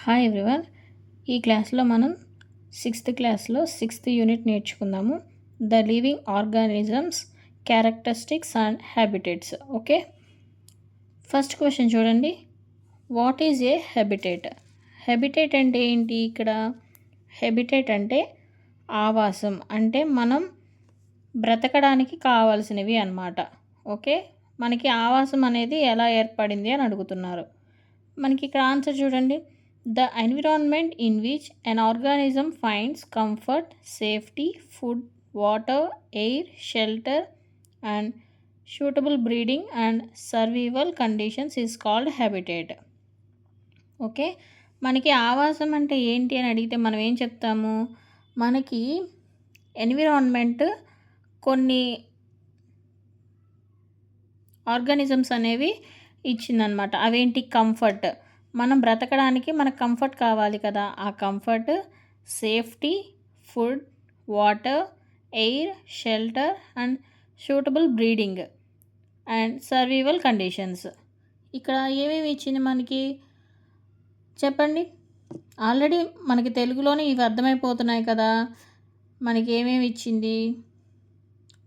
Hi everyone ఈ క్లాస్లో మనం సిక్స్త్ క్లాస్లో సిక్స్త్ యూనిట్ నేర్చుకుందాము. The living organisms characteristics and habitats okay first question చూడండి. What is a habitat habitat అంటే ఏంటి ఇక్కడ? హ్యాబిటేట్ అంటే ఆవాసం. అంటే మనం బ్రతకడానికి కావాల్సినవి అన్నమాట. ఓకే మనకి ఆవాసం అనేది ఎలా ఏర్పడింది అని అడుగుతున్నారు. మనకి ఇక్కడ ఆన్సర్ చూడండి. The environment in which an organism finds comfort safety food water air shelter and suitable breeding and survival conditions is called habitat okay మనకి ఆవాసం అంటే ఏంటి అని అడిగితే మనం ఏం చెప్తాము? మనకి ఎన్విరాన్మెంట్ కొన్ని ఆర్గానిజమ్స్ అనేవి ఇచ్చిందనమాట అవేంటి? కంఫర్ట్ మనం బ్రతకడానికి మనకు కంఫర్ట్ కావాలి కదా. ఆ comfort safety food water air shelter and suitable breeding and survival conditions. ఇక్కడ ఏమేమి ఇచ్చింది మనకి? చెప్పండి. ఆల్రెడీ మనకి తెలుగులోనే ఇవి అర్థమైపోతున్నాయి కదా. మనకి ఏమేమి ఇచ్చింది?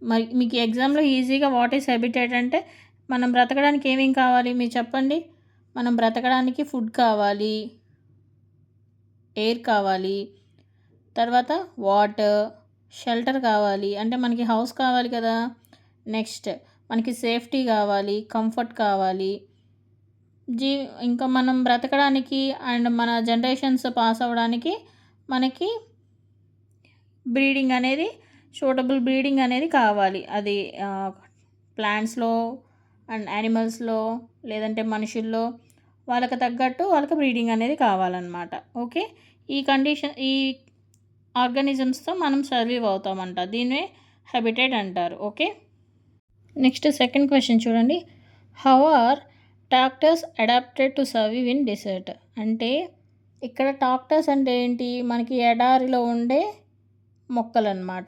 మరి మీకు ఎగ్జామ్లో ఈజీగా వాట్ ఈస్ హ్యాబిటేట్ అంటే మనం బ్రతకడానికి ఏమేం కావాలి? మీరు చెప్పండి. మనం బ్రతకడానికి ఫుడ్ కావాలి ఎయిర్ కావాలి తర్వాత వాటర్ షెల్టర్ కావాలి. అంటే మనకి హౌస్ కావాలి కదా. నెక్స్ట్ మనకి సేఫ్టీ కావాలి కంఫర్ట్ కావాలి. జీ ఇంకా మనం బ్రతకడానికి అండ్ మన జనరేషన్స్ పాస్ అవ్వడానికి మనకి బ్రీడింగ్ అనేది సూటబుల్ బ్రీడింగ్ అనేది కావాలి. అది ప్లాంట్స్లో అండ్ యానిమల్స్లో లేదంటే మనుషుల్లో వాళ్ళకి తగ్గట్టు వాళ్ళకి బ్రీడింగ్ అనేది కావాలన్నమాట. ఓకే? ఈ కండిషన్ ఈ ఆర్గానిజమ్స్తో మనం సర్వీవ్ అవుతామంట. దీన్నే హ్యాబిటేట్ అంటారు. ఓకే? నెక్స్ట్ సెకండ్ క్వశ్చన్ చూడండి. How are cactus adapted to survive in desert? అంటే ఇక్కడ టాక్టర్స్ అంటే ఏంటి? మనకి ఎడారిలో ఉండే మొక్కలు అన్నమాట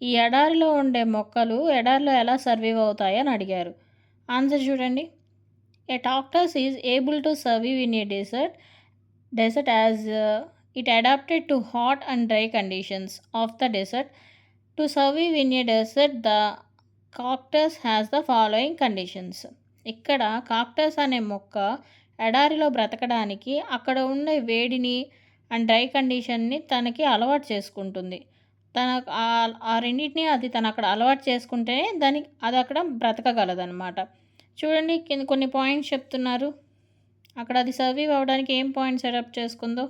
ఈ ఎడారిలో ఉండే మొక్కలు ఎడారిలో ఎలా సర్వీవ్ అవుతాయి అని అడిగారు. ఆన్సర్ చూడండి. A cactus is able to survive in a desert desert as it adapted to hot and dry conditions of the desert to survive in a desert the cactus has the following conditions ఇక్కడ cactus అనే మొక్క ఎడారిలో బ్రతకడానికి అక్కడ ఉండే వేడిని and dry కండిషన్ని తనకి అలవాటు చేసుకుంటుంది. తన ఆ రెండింటిని అది తను అక్కడ అలవాటు చేసుకుంటేనే దానికి అది అక్కడ బ్రతకగలదన్నమాట. చూడండి కింద కొన్ని పాయింట్స్ చెప్తున్నారు. అక్కడ అది సర్వీవ్ అవ్వడానికి ఏం points setup చేసుకుందో.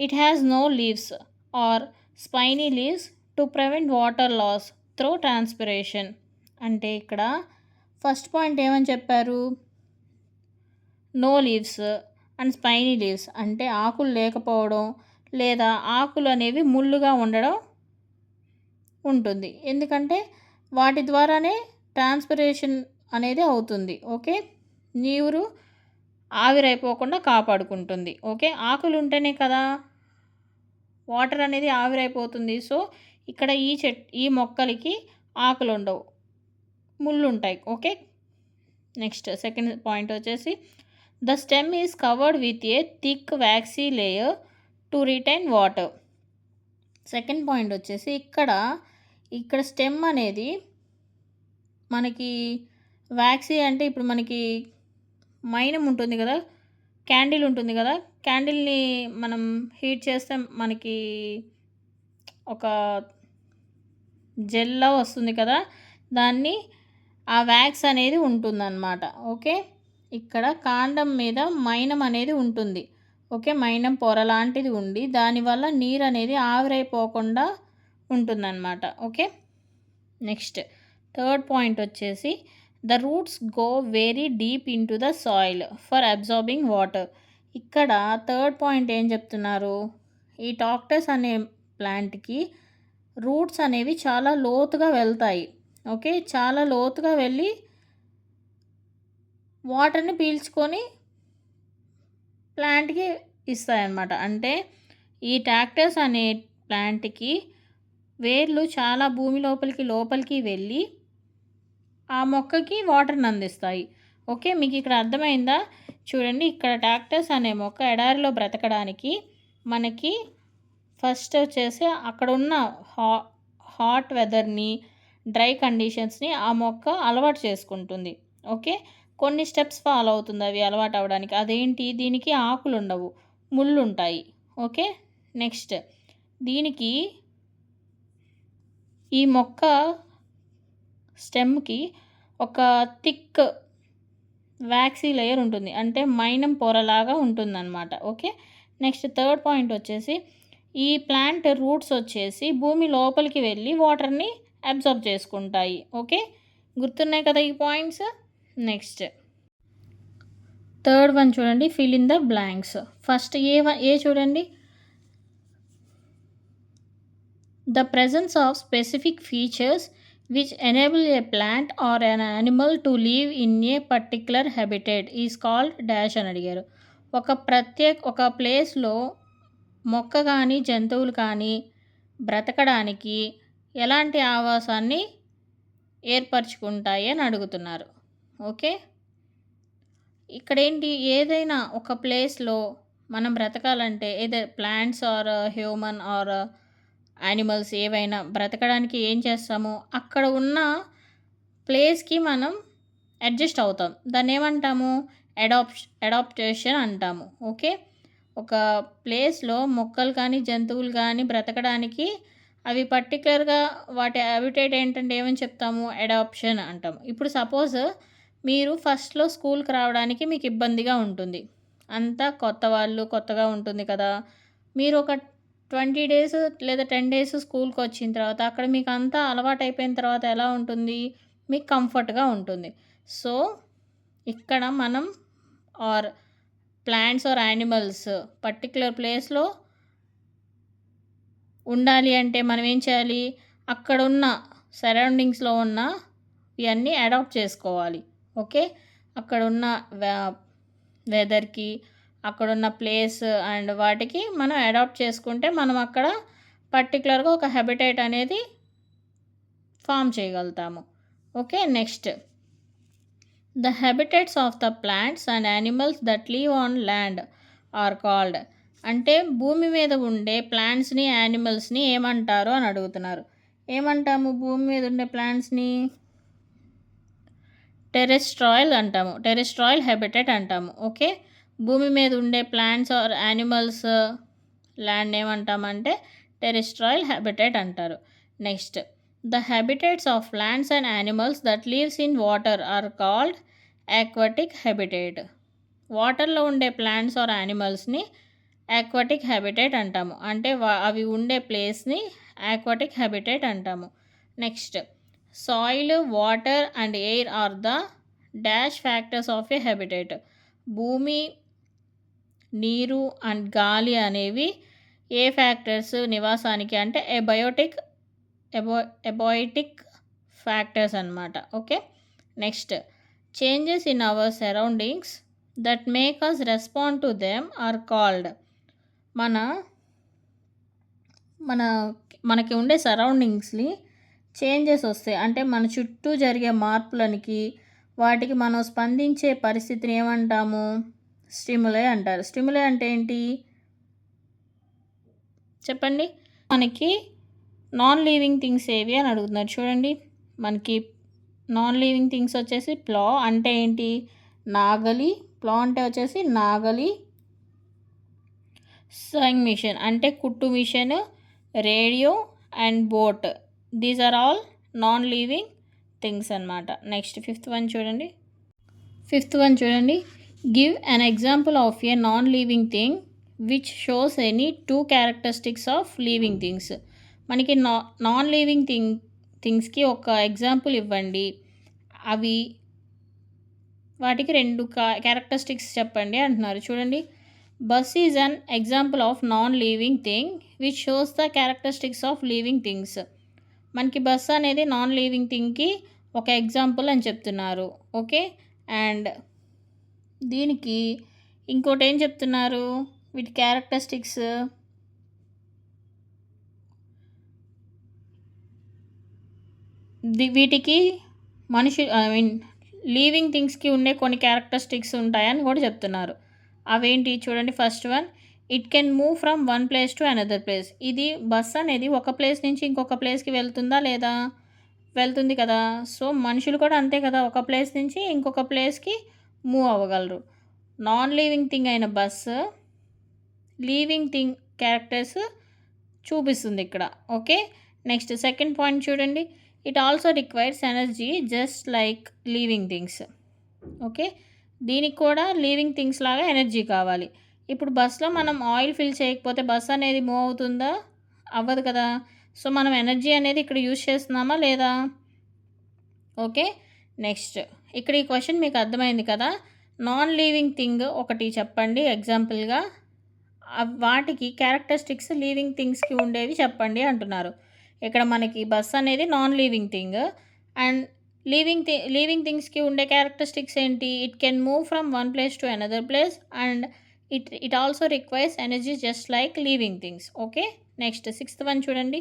It has no leaves or spiny leaves to prevent water loss through transpiration అంటే ఇక్కడ ఫస్ట్ పాయింట్ ఏమని చెప్పారు? No leaves and spiny leaves అంటే ఆకులు లేకపోవడం లేదా ఆకులు అనేవి ముళ్ళుగా ఉండడం ఉంటుంది. ఎందుకంటే వాటి ద్వారానే ట్రాన్స్పిరేషన్ అనేది అవుతుంది. ఓకే? నీరు ఆవిరైపోకుండా కాపాడుకుంటుంది. ఓకే? ఆకులు ఉంటేనే కదా వాటర్ అనేది ఆవిరైపోతుంది. సో ఇక్కడ ఈ చెట్ ఈ మొక్కలకి ఆకులు ఉండవు ముళ్ళు ఉంటాయి ఓకే? నెక్స్ట్ సెకండ్ పాయింట్ వచ్చేసి the stem is covered with a thick waxy layer to retain water. Second point వచ్చేసి ఇక్కడ ఇక్కడ స్టెమ్ అనేది మనకి వ్యాక్సీ అంటే ఇప్పుడు మనకి మైనం ఉంటుంది కదా క్యాండిల్ ఉంటుంది కదా క్యాండిల్ని మనం హీట్ చేస్తే మనకి ఒక జెల్లా వస్తుంది కదా దాన్ని ఆ వ్యాక్స్ అనేది ఉంటుందన్నమాట ఓకే? ఇక్కడ కాండం మీద మైనం అనేది ఉంటుంది ఓకే? మైనం పొర లాంటిది ఉండి దానివల్ల నీరు అనేది ఆవిరైపోకుండా ఉంటుందన్నమాట ఓకే? నెక్స్ట్ థర్డ్ పాయింట్ వచ్చేసి the roots go very deep into the soil for absorbing water ఇక్కడ థర్డ్ పాయింట్ ఏం చెప్తున్నారు? ఈ టాక్టస్ అనే ప్లాంట్కి రూట్స్ అనేవి చాలా లోతుగా వెళ్తాయి. ఓకే? చాలా లోతుగా వెళ్ళి వాటర్ని పీల్చుకొని ప్లాంట్కి ఇస్తాయన్నమాట. అంటే ఈ ట్రాక్టర్స్ అనే ప్లాంట్కి వేర్లు చాలా భూమి లోపలికి లోపలికి వెళ్ళి ఆ మొక్కకి వాటర్ని అందిస్తాయి ఓకే మీకు ఇక్కడ అర్థమైందా? చూడండి ఇక్కడ టాక్టస్ అనే మొక్క ఎడారిలో బ్రతకడానికి మనకి ఫస్ట్ వచ్చేసి అక్కడ ఉన్న హా హాట్ వెదర్ని డ్రై కండిషన్స్ని ఆ మొక్క అలవాటు చేసుకుంటుంది. ఓకే కొన్ని స్టెప్స్ ఫాలో అవుతుంది అవి అలవాటు అవ్వడానికి. అదేంటి? దీనికి ఆకులు ఉండవు ముళ్ళు ఉంటాయి ఓకే నెక్స్ట్ దీనికి ఈ మొక్క స్టెమ్కి ఒక థిక్ వ్యాక్సీ లేయర్ ఉంటుంది. అంటే మైనం పొరలాగా ఉంటుందన్నమాట. ఓకే? నెక్స్ట్ థర్డ్ పాయింట్ వచ్చేసి ఈ ప్లాంట్ రూట్స్ వచ్చేసి భూమి లోపలికి వెళ్ళి వాటర్ని అబ్జర్వ్ చేసుకుంటాయి. ఓకే? గుర్తున్నాయి కదా ఈ పాయింట్స్? నెక్స్ట్. థర్డ్ వన్ చూడండి. Fill in the blanks. First A one A చూడండి? The presence of specific features which enable a plant or an animal to live in a particular habitat is called dash అని అడిగారు. ఒక ప్రత్యేక ఒక ప్లేస్లో మొక్క కానీ జంతువులు కానీ బ్రతకడానికి ఎలాంటి ఆవాసాన్ని ఏర్పరచుకుంటాయి అని అడుగుతున్నారు. ఓకే? ఇక్కడ ఏంటి? ఏదైనా ఒక ప్లేస్లో మనం బ్రతకాలంటే ఏదో plants or human or animals ఏవైనా బ్రతకడానికి ఏం చేస్తాము అక్కడ ఉన్న ప్లేస్కి మనం అడ్జస్ట్ అవుతాం. దాన్ని ఏమంటాము? అడాప్ట్ అడాప్టేషన్ అంటాము. ఓకే? ఒక ప్లేస్లో మొక్కలు కానీ జంతువులు కానీ బ్రతకడానికి అవి పర్టికులర్గా వాటి హ్యాబిటేట్ ఏంటంటే ఏమని చెప్తాము? అడాప్షన్ అంటాము. ఇప్పుడు సపోజ్ మీరు ఫస్ట్లో స్కూల్కి రావడానికి మీకు ఇబ్బందిగా ఉంటుంది. అంతా కొత్త వాళ్ళు కొత్తగా ఉంటుంది కదా. మీరు ఒక ట్వంటీ డేస్ లేదా టెన్ డేస్ స్కూల్కి వచ్చిన తర్వాత అక్కడ మీకు అంతా అలవాటు అయిపోయిన తర్వాత ఎలా ఉంటుంది? మీకు కంఫర్ట్గా ఉంటుంది. సో ఇక్కడ మనం or plants or animals particular ప్లేస్లో ఉండాలి అంటే మనం ఏం చేయాలి? అక్కడ ఉన్న సరౌండింగ్స్లో ఉన్న ఇవన్నీ అడాప్ట్ చేసుకోవాలి. ఓకే? అక్కడ ఉన్న వెదర్కి అక్కడున్న ప్లేస్ అండ్ వాటికి మనం అడాప్ట్ చేసుకుంటే మనం అక్కడ పర్టికులర్గా ఒక హ్యాబిటేట్ అనేది ఫామ్ చేయగలుగుతాము. Okay next. The habitats of the plants and animals that live on land are called. అంటే భూమి మీద ఉండే ప్లాంట్స్ని యానిమల్స్ని ఏమంటారు అని అడుగుతున్నారు. ఏమంటాము భూమి మీద ఉండే ప్లాంట్స్ని? టెరెస్ట్రాయిల్ అంటాము. టెరెస్ట్రాయిల్ హ్యాబిటేట్ అంటాము. ఓకే భూమి మీద ఉండే ప్లాంట్స్ ఆర్ యానిమల్స్ ల్యాండ్ ఏమంటామంటే టెరిస్ట్రాయిల్ హ్యాబిటేట్ అంటారు. Next the habitats of plants and animals that lives in water are called aquatic habitat. వాటర్లో ఉండే ప్లాంట్స్ ఆర్ యానిమల్స్ని ఆక్వాటిక్ హ్యాబిటేట్ అంటాము. అంటే అవి ఉండే ప్లేస్ని ఆక్వాటిక్ హ్యాబిటేట్ అంటాము. Next soil water and air are the dash factors of a habitat. భూమి నీరు అండ్ గాలి అనేవి ఏ ఫ్యాక్టర్స్ నివాసానికి అంటే ఎబయోటిక్ ఎబో ఎబోయిటిక్ ఫ్యాక్టర్స్ అనమాట okay? Next. Changes in our surroundings that make us respond to them are called. మన మన మనకి ఉండే సరౌండింగ్స్ని చేంజెస్ వస్తాయి. అంటే మన చుట్టూ జరిగే మార్పులనికి వాటికి మనం స్పందించే పరిస్థితిని ఏమంటాము? స్టిములే అంటారు. స్టిములే అంటే ఏంటి? చెప్పండి. మనకి నాన్ లీవింగ్ థింగ్స్ ఏవి అని అడుగుతున్నారు చూడండి. మనకి నాన్ లీవింగ్ థింగ్స్ వచ్చేసి ప్లా అంటే ఏంటి? నాగలి. ప్లా అంటే వచ్చేసి నాగలి. సయింగ్ మిషన్ అంటే కుట్టు machine radio and boat. These are all non living things అనమాట నెక్స్ట్ ఫిఫ్త్ వన్ చూడండి. ఫిఫ్త్ వన్ చూడండి. Give an example of a non living thing which shows any two characteristics of living things మనకి నా non living thing థింగ్స్కి ఒక example ఇవ్వండి. అవి వాటికి రెండు క్యారెక్టరిస్టిక్స్ చెప్పండి అంటున్నారు. చూడండి. Bus is an example of non living thing which shows the characteristics of living things మనకి బస్ అనేది నాన్ లీవింగ్ థింగ్కి ఒక ఎగ్జాంపుల్ అని చెప్తున్నారు. ఓకే అండ్ దీనికి ఇంకోటి ఏం చెప్తున్నారు? వీటి క్యారెక్టరిస్టిక్స్ వీటికి మనిషి ఐ మీన్ లీవింగ్ థింగ్స్కి ఉండే కొన్ని క్యారెక్టరిస్టిక్స్ ఉంటాయని కూడా చెప్తున్నారు. అవేంటి? చూడండి first one it can move from one place to another place ఇది బస్ అనేది ఒక ప్లేస్ నుంచి ఇంకొక ప్లేస్కి వెళ్తుందా లేదా? వెళ్తుంది కదా. సో మనుషులు కూడా అంతే కదా. ఒక ప్లేస్ నుంచి ఇంకొక ప్లేస్కి మూవ్ అవ్వగలరు. నాన్ లీవింగ్ థింగ్ అయిన బస్సు లీవింగ్ థింగ్ క్యారెక్టర్స్ చూపిస్తుంది ఇక్కడ. ఓకే? నెక్స్ట్ సెకండ్ పాయింట్ చూడండి. It also requires energy just like living things. Okay? దీనికి కూడా లీవింగ్ థింగ్స్ లాగా ఎనర్జీ కావాలి. ఇప్పుడు బస్సులో మనం ఆయిల్ ఫిల్ చేయకపోతే బస్ అనేది మూవ్ అవుతుందా? అవ్వదు కదా. సో మనం ఎనర్జీ అనేది ఇక్కడ యూజ్ చేస్తున్నామా లేదా? ఓకే? నెక్స్ట్ ఇక్కడ ఈ క్వశ్చన్ మీకు అర్థమైంది కదా. నాన్ లీవింగ్ థింగ్ ఒకటి చెప్పండి. ఎగ్జాంపుల్గా వాటికి క్యారెక్టరిస్టిక్స్ లీవింగ్ థింగ్స్కి ఉండేవి చెప్పండి అంటున్నారు. ఇక్కడ మనకి బస్ అనేది non living thing. And living థి లీవింగ్ థింగ్స్కి ఉండే క్యారెక్టరిస్టిక్స్ ఏంటి? It can move from one place to another place and it it also requires energy just like living things. Okay next sixth one చూడండి.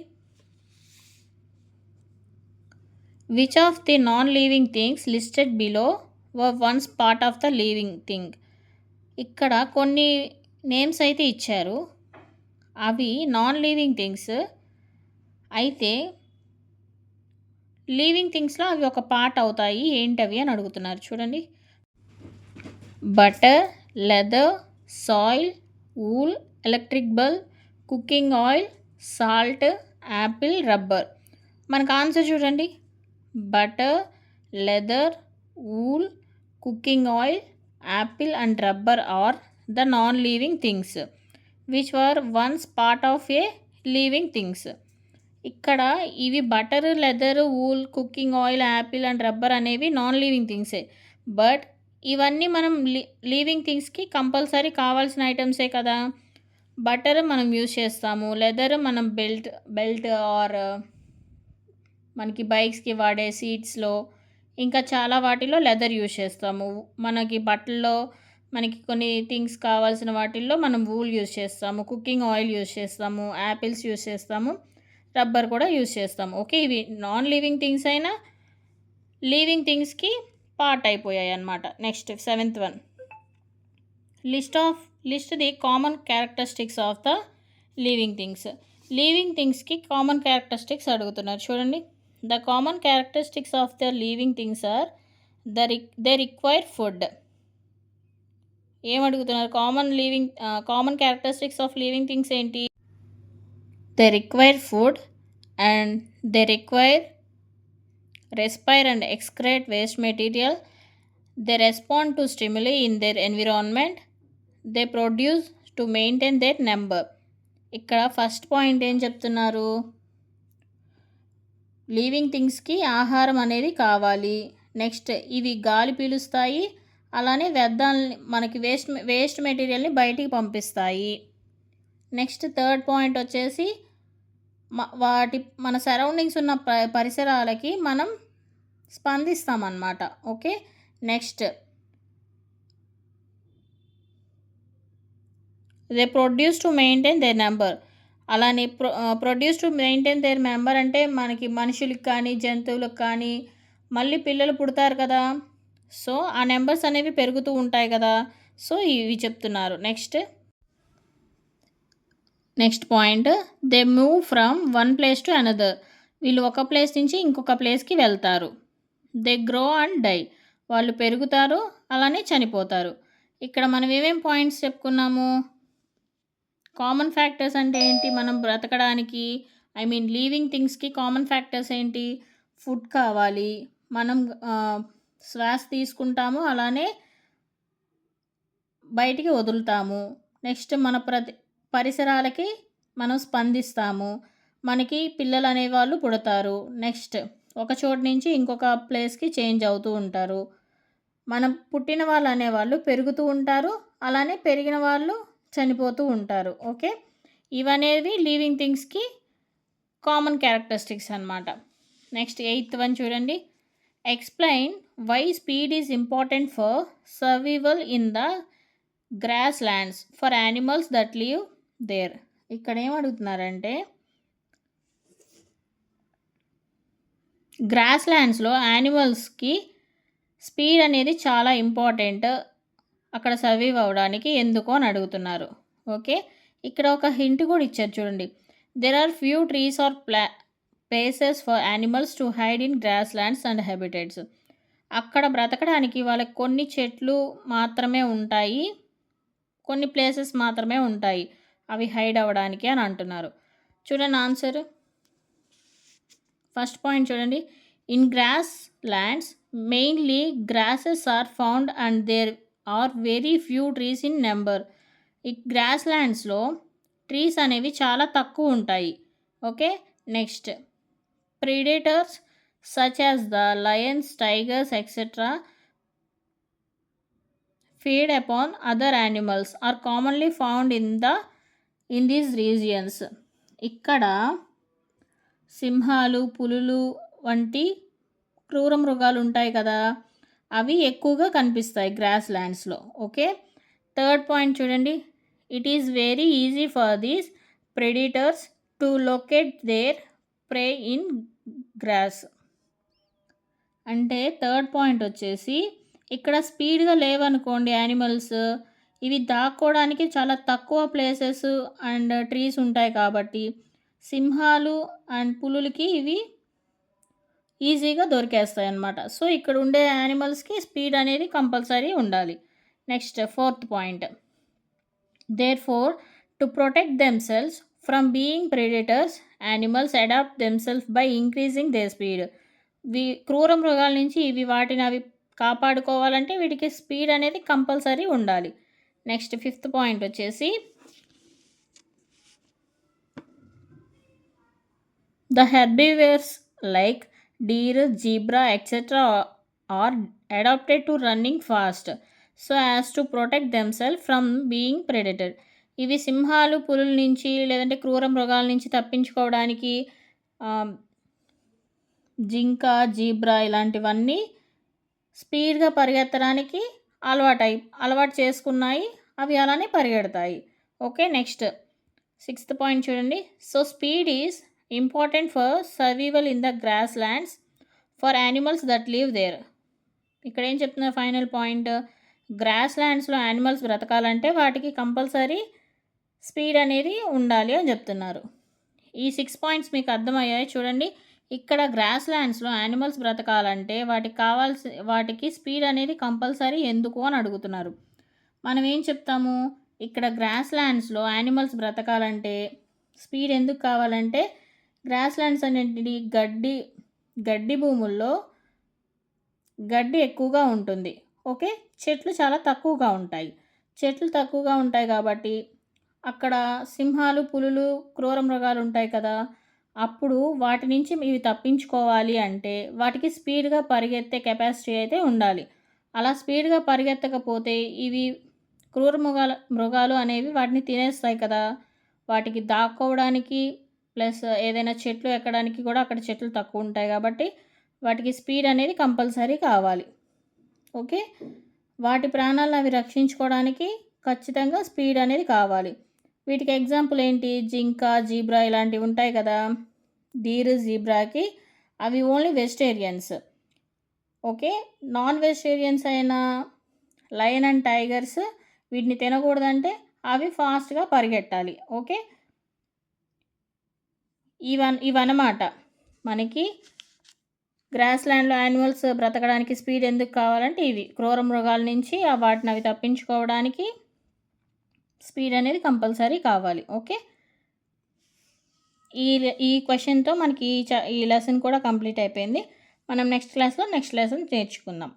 Which of the non living things listed below were once part of the living thing ఇక్కడ కొన్ని names అయితే ఇచ్చారు. అవి non living things అయితే living థింగ్స్లో అవి ఒక పార్ట్ అవుతాయి. ఏంటవి అని అడుగుతున్నారు. చూడండి. Butter leather soil wool electric bulb cooking oil salt apple rubber మనకు ఆన్సర్ చూడండి. Butter leather wool cooking oil apple and rubber are the non living things which were once part of a living things. ఇక్కడ ఇవి butter leather wool cooking oil apple and rubber అనేవి non living థింగ్సే. But ఇవన్నీ మనం లీ leaving థింగ్స్కి compulsory కావాల్సిన ఐటమ్సే కదా. Butter మనం use చేస్తాము లెదర్ మనం బెల్ట్ బెల్ట్ ఆర్ మనకి బైక్స్కి వాడే సీట్స్లో ఇంకా చాలా వాటిలో లెదర్ యూజ్ చేస్తాము. మనకి బట్టల్లో మనకి కొన్ని థింగ్స్ కావాల్సిన వాటిల్లో మనం వూల్ యూజ్ చేస్తాము. కుకింగ్ ఆయిల్ యూజ్ చేస్తాము. యాపిల్స్ యూజ్ చేస్తాము. రబ్బర్ కూడా యూజ్ చేస్తాము. ఓకే ఇవి నాన్ లివింగ్ థింగ్స్ అయినా లివింగ్ థింగ్స్కి పార్ట్ అయిపోయాయి అన్నమాట. Next seventh one. List of list the common characteristics of the living things. Living థింగ్స్కి common characteristics అడుగుతున్నారు. చూడండి. The common characteristics of the living things are the Rick they require food ఏం అడుగుతున్నారు common living common characteristics of living things ఏంటి? They require food and they require respire and excrete waste material they respond to stimuli in their environment they produce to maintain their number ఇక్కడ first point ఏం చెప్తున్నారు? Leaving థింగ్స్కి ఆహారం అనేది కావాలి. Next ఇవి గాలి పీలుస్తాయి. అలానే వ్యర్థాలని మనకి వేస్ట్ వేస్ట్ మెటీరియల్ని బయటికి పంపిస్తాయి. నెక్స్ట్ థర్డ్ పాయింట్ వచ్చేసి వాటి మన సరౌండింగ్స్ ఉన్న ప పరిసరాలకి మనం స్పందిస్తామన్నమాట. Okay? Next they produce to maintain they number. అలానే pro produce to maintain their member అంటే మనకి మనుషులకు కానీ జంతువులకు కానీ మళ్ళీ పిల్లలు పుడతారు కదా. సో ఆ నెంబర్స్ అనేవి పెరుగుతూ ఉంటాయి కదా. సో ఇవి చెప్తున్నారు. Next next point they move from one place to another వీళ్ళు ఒక ప్లేస్ నుంచి ఇంకొక ప్లేస్కి వెళ్తారు. దే గ్రో అండ్ డై వాళ్ళు పెరుగుతారు అలానే చనిపోతారు. ఇక్కడ మనం ఏమేం పాయింట్స్ చెప్పుకున్నాము? కామన్ ఫ్యాక్టర్స్ అంటే ఏంటి? మనం బ్రతకడానికి ఐ మీన్ లీవింగ్ థింగ్స్కి కామన్ ఫ్యాక్టర్స్ ఏంటి? ఫుడ్ కావాలి. మనం శ్వాస తీసుకుంటాము అలానే బయటికి వదులుతాము. నెక్స్ట్ మన ప్రతి పరిసరాలకి మనం స్పందిస్తాము. మనకి పిల్లలు అనేవాళ్ళు పుడతారు. నెక్స్ట్ ఒక చోటు నుంచి ఇంకొక ప్లేస్కి చేంజ్ అవుతూ ఉంటారు. మనం పుట్టిన వాళ్ళు అనేవాళ్ళు పెరుగుతూ ఉంటారు. అలానే పెరిగిన వాళ్ళు చనిపోతూ ఉంటారు. ఓకే? ఇవనేవి లీవింగ్ థింగ్స్కి కామన్ క్యారెక్టరిస్టిక్స్ అనమాట నెక్స్ట్ ఎయిత్ వన్ చూడండి. Explain why speed is important for survival in the grasslands for animals that live there. ఇక్కడ ఏం అడుగుతున్నారంటే గ్రాస్ ల్యాండ్స్లో యానిమల్స్కి స్పీడ్ అనేది చాలా ఇంపార్టెంట్. అక్కడ సర్వీవ్ అవ్వడానికి ఎందుకు అని అడుగుతున్నారు. ఓకే? ఇక్కడ ఒక హింట్ కూడా ఇచ్చారు చూడండి. There are few trees are pla places for animals to hide in grasslands and habitats అక్కడ బ్రతకడానికి వాళ్ళకి కొన్ని చెట్లు మాత్రమే ఉంటాయి. కొన్ని ప్లేసెస్ మాత్రమే ఉంటాయి. అవి హైడ్ అవ్వడానికి అని అంటున్నారు. చూడండి ఆన్సర్ ఫస్ట్ పాయింట్ చూడండి. In grasslands mainly grasses are found and there are very few trees in number. ఈ గ్రాస్ ల్యాండ్స్లో ట్రీస్ అనేవి చాలా తక్కువ ఉంటాయి. Okay? Next. Predators such as the lions tigers etcetera feed upon other animals are commonly found in the in these regions. ఇక్కడ సింహాలు పులులు వంటి క్రూర మృగాలు ఉంటాయి కదా. అవి ఎక్కువగా కనిపిస్తాయి గ్రాస్ ల్యాండ్స్లో ఓకే? థర్డ్ పాయింట్ చూడండి. It is very easy for these predators to locate their prey in grass. అంటే థర్డ్ పాయింట్ వచ్చేసి ఇక్కడ స్పీడ్గా లేవనుకోండి యానిమల్స్ ఇవి దాక్కోవడానికి చాలా తక్కువ ప్లేసెస్ అండ్ ట్రీస్ ఉంటాయి కాబట్టి సింహాలు అండ్ పులులకి ఇవి ఈజీగా దొరికేస్తాయి అన్నమాట సో ఇక్కడ ఉండే యానిమల్స్కి స్పీడ్ అనేది కంపల్సరీ ఉండాలి. Next fourth point. Therefore to protect themselves from being predators animals adapt themself by increasing they speed వి క్రూర మృగాల నుంచి ఇవి వాటిని అవి కాపాడుకోవాలంటే వీటికి స్పీడ్ అనేది కంపల్సరీ ఉండాలి. నెక్స్ట్ ఫిఫ్త్ పాయింట్ వచ్చేసి the herbivores like deer zebra etcetera are adapted to running fast so as to protect themself from being predated ఇవి సింహాలు పులుల నుంచి లేదంటే క్రూర మృగాల నుంచి తప్పించుకోవడానికి um, జింక జీబ్రా ఇలాంటివన్నీ స్పీడ్గా పరిగెత్తడానికి అలవాటై అలవాటు చేసుకున్నాయి. అవి అలానే పరిగెడతాయి. Okay next. సిక్స్త్ పాయింట్ చూడండి. So speed is important for survival in the grasslands for animals that live there. ఇక్కడ ఏం చెప్తున్నా ఫైనల్ పాయింట్? గ్రాస్ ల్యాండ్స్లో యానిమల్స్ బ్రతకాలంటే వాటికి కంపల్సరీ స్పీడ్ అనేది ఉండాలి అని చెప్తున్నారు. ఈ సిక్స్ పాయింట్స్ మీకు అర్థమయ్యాయి చూడండి. ఇక్కడ గ్రాస్ ల్యాండ్స్లో యానిమల్స్ బ్రతకాలంటే వాటికి కావాల్సి వాటికి స్పీడ్ అనేది కంపల్సరీ ఎందుకు అని అడుగుతున్నారు. మనం ఏం చెప్తాము? ఇక్కడ గ్రాస్ ల్యాండ్స్లో యానిమల్స్ బ్రతకాలంటే స్పీడ్ ఎందుకు కావాలంటే గ్రాస్ ల్యాండ్స్ అనేటివి గడ్డి గడ్డి భూముల్లో గడ్డి ఎక్కువగా ఉంటుంది. ఓకే? చెట్లు చాలా తక్కువగా ఉంటాయి. చెట్లు తక్కువగా ఉంటాయి కాబట్టి అక్కడ సింహాలు పులులు క్రూర మృగాలు ఉంటాయి కదా. అప్పుడు వాటి నుంచి ఇవి తప్పించుకోవాలి అంటే వాటికి స్పీడ్గా పరిగెత్తే కెపాసిటీ అయితే ఉండాలి. అలా స్పీడ్గా పరిగెత్తకపోతే ఇవి క్రూర మృగాల మృగాలు అనేవి వాటిని తినేస్తాయి కదా. వాటికి దాక్కోవడానికి ప్లస్ ఏదైనా చెట్లు ఎక్కడానికి కూడా అక్కడ చెట్లు తక్కువ ఉంటాయి కాబట్టి వాటికి స్పీడ్ అనేది కంపల్సరీ కావాలి. ఓకే? వాటి ప్రాణాలను అవి రక్షించుకోవడానికి ఖచ్చితంగా స్పీడ్ అనేది కావాలి. వీటికి ఎగ్జాంపుల్ ఏంటి? జింక జీబ్రా ఇలాంటివి ఉంటాయి కదా. డీర్ జీబ్రాకి అవి only vegetarians. Okay? Non vegetarians అయిన లయన్ అండ్ టైగర్స్ వీటిని తినకూడదంటే అవి ఫాస్ట్గా పరిగెట్టాలి. ఓకే? ఇవన్ ఇవన్నమాట మనకి గ్రాస్ ల్యాండ్లో యానిమల్స్ బ్రతకడానికి స్పీడ్ ఎందుకు కావాలంటే ఇవి. క్రూర మృగాల నుంచి ఆ వాటిని అవి తప్పించుకోవడానికి స్పీడ్ అనేది కంపల్సరీ కావాలి. ఓకే? ఈ ఈ క్వశ్చన్తో మనకి ఈ ఈ లెసన్ కూడా కంప్లీట్ అయిపోయింది. మనం నెక్స్ట్ క్లాస్లో నెక్స్ట్ లెసన్ నేర్చుకుందాం.